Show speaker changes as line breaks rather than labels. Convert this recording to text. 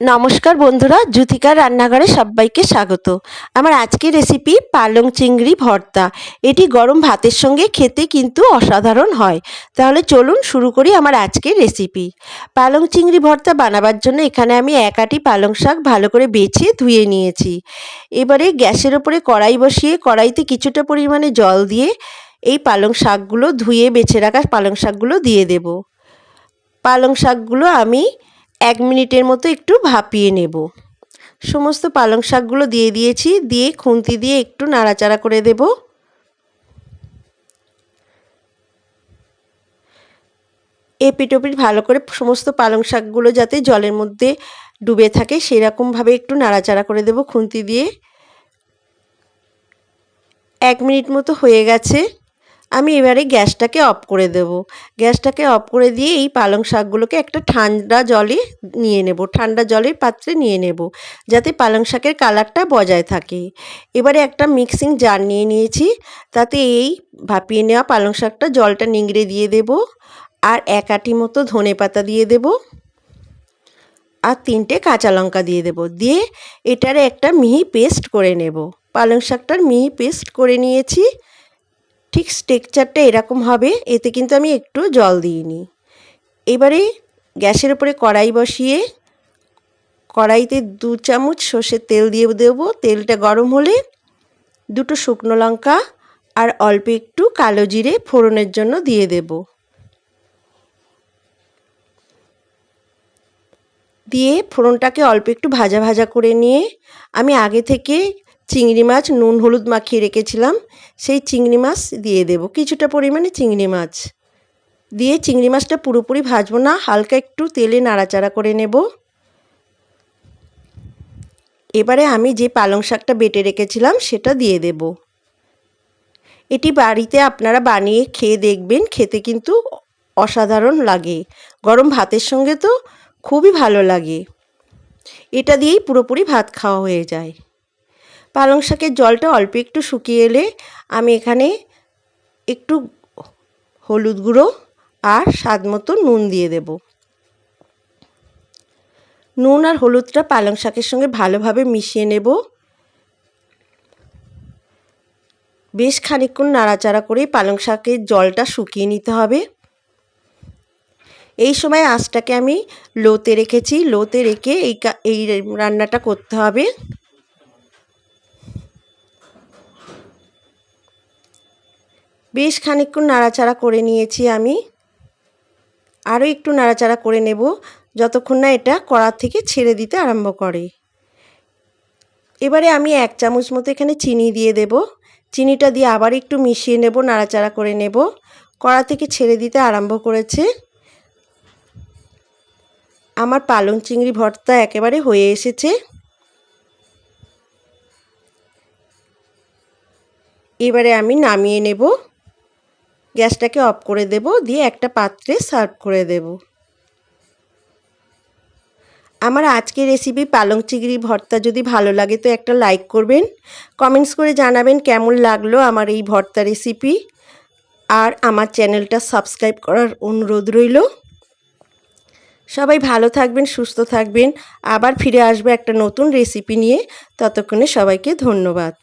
নমস্কার বন্ধুরা, জুথিকার রান্নাঘরে সবাইকে স্বাগত। আমার আজকের রেসিপি পালং চিংড়ি ভর্তা। এটি গরম ভাতের সঙ্গে খেতে কিন্তু অসাধারণ হয়। তাহলে চলুন শুরু করি আমার আজকের রেসিপি পালং চিংড়ি ভর্তা বানাবার জন্য এখানে আমি এক আটি পালং শাক ভালো করে বেছে ধুয়ে নিয়েছি। এবারে গ্যাসের ওপরে কড়াই বসিয়ে কড়াইতে কিছুটা পরিমাণে জল দিয়ে এই পালং শাকগুলো ধুয়ে বেছে রাখা পালং শাকগুলো দিয়ে দেব। পালং শাকগুলো আমি এক মিনিটের মতো একটু ভাপিয়ে নেব। সমস্ত পালং শাকগুলো দিয়ে দিয়েছি, দিয়ে খুন্তি দিয়ে একটু নাড়াচাড়া করে দেব। এপিটোপিট ভালো করে সমস্ত পালং শাকগুলো যাতে জলের মধ্যে ডুবে থাকে, সেরকমভাবে একটু নাড়াচাড়া করে দেব খুন্তি দিয়ে। এক মিনিট মতো হয়ে গেছে। আমি এবারে গ্যাসটাকে অফ করে দেব। গ্যাসটাকে অফ করে দিয়ে এই পালং শাকগুলোকে একটা ঠান্ডা জলে নিয়ে নেব, ঠান্ডা জলের পাত্রে নিয়ে নেব, যাতে পালং শাকের কালারটা বজায় থাকে। এবারে একটা মিক্সিং জার নিয়ে নিয়েছি, তাতে এই ভাপিয়ে নেওয়া পালং শাকটা জলটা নিংড়ে দিয়ে দেব, আর এক আটি মতো ধনে পাতা দিয়ে দেব, আর তিনটে কাঁচা লঙ্কা দিয়ে দেব। দিয়ে এটারে একটা মিহি পেস্ট করে নেব। পালং শাকটার মিহি পেস্ট করে নিয়েছি ঠিক স্টেকচারটা এরকম হবে, এতে কিন্তু আমি একটু জল দিইনি এবারে গ্যাসের উপরে কড়াই বসিয়ে কড়াইতে দু চামচ সর্ষের তেল দিয়ে দেবো। তেলটা গরম হলে দুটো শুকনো লঙ্কা আর অল্প একটু কালো জিরে ফোড়নের জন্য দিয়ে দেব। দিয়ে ফোড়নটাকে অল্প একটু ভাজা ভাজা করে নিয়ে আমি আগে থেকে চিংড়ি মাছ নুন হলুদ মাখিয়ে রেখেছিলাম, সেই চিংড়ি মাছ দিয়ে দেব। কিছুটা পরিমাণে চিংড়ি মাছ। দিয়ে চিংড়ি মাছটা পুরোপুরি ভাজবো না, হালকা একটু তেলে নাড়াচাড়া করে নেব। এবারে আমি যে পালং শাকটা বেটে রেখেছিলাম, সেটা দিয়ে দেব। এটি বাড়িতে আপনারা বানিয়ে খেয়ে দেখবেন, খেতে কিন্তু অসাধারণ লাগে। গরম ভাতের সঙ্গে তো খুবই ভালো লাগে। এটা দিয়েই পুরোপুরি ভাত খাওয়া হয়ে যায়। পালং শাকের জলটা অল্প একটু শুকিয়ে এলে আমি এখানে একটু হলুদ গুঁড়ো আর স্বাদ মতো নুন দিয়ে দেব। নুন আর হলুদটা পালং শাকের সঙ্গে ভালোভাবে মিশিয়ে নেব। বেশ খানিক্ষণ নাড়াচাড়া করে পালং শাকের জলটা শুকিয়ে নিতে হবে। এই সময় আঁচটাকে আমি লোতে রেখেছি। লোতে রেখে এই এই রান্নাটা করতে হবে। বেশ খানিকক্ষণ নাড়াচাড়া করে নিয়েছি আমি। আরও একটু নাড়াচাড়া করে নেব, যতক্ষণ না এটা কড়া থেকে ছেড়ে দিতে আরম্ভ করে। এবারে আমি এক চামচ মতো এখানে চিনি দিয়ে দেব। চিনিটা দিয়ে আবার একটু মিশিয়ে নেব, নাড়াচাড়া করে নেব। কড়া থেকে ছেড়ে দিতে আরম্ভ করেছে। আমার পালং চিংড়ি ভর্তা একেবারে হয়ে এসেছে। এবারে আমি নামিয়ে নেব। গ্যাসটাকে অফ করে দেব, দিয়ে একটা পাত্রে সার্ভ করে দেব। আমার আজকের রেসিপি পালং চিংড়ি ভর্তা যদি ভালো লাগে তো একটা লাইক করবেন, কমেন্টস করে জানাবেন কেমন লাগল আমার এই ভর্তা রেসিপি। আর আমার চ্যানেলটা সাবস্ক্রাইব করার অনুরোধ রইল। সবাই ভালো থাকবেন, সুস্থ থাকবেন। আবার ফিরে আসবে একটা নতুন রেসিপি নিয়ে। ততক্ষণে সবাইকে ধন্যবাদ।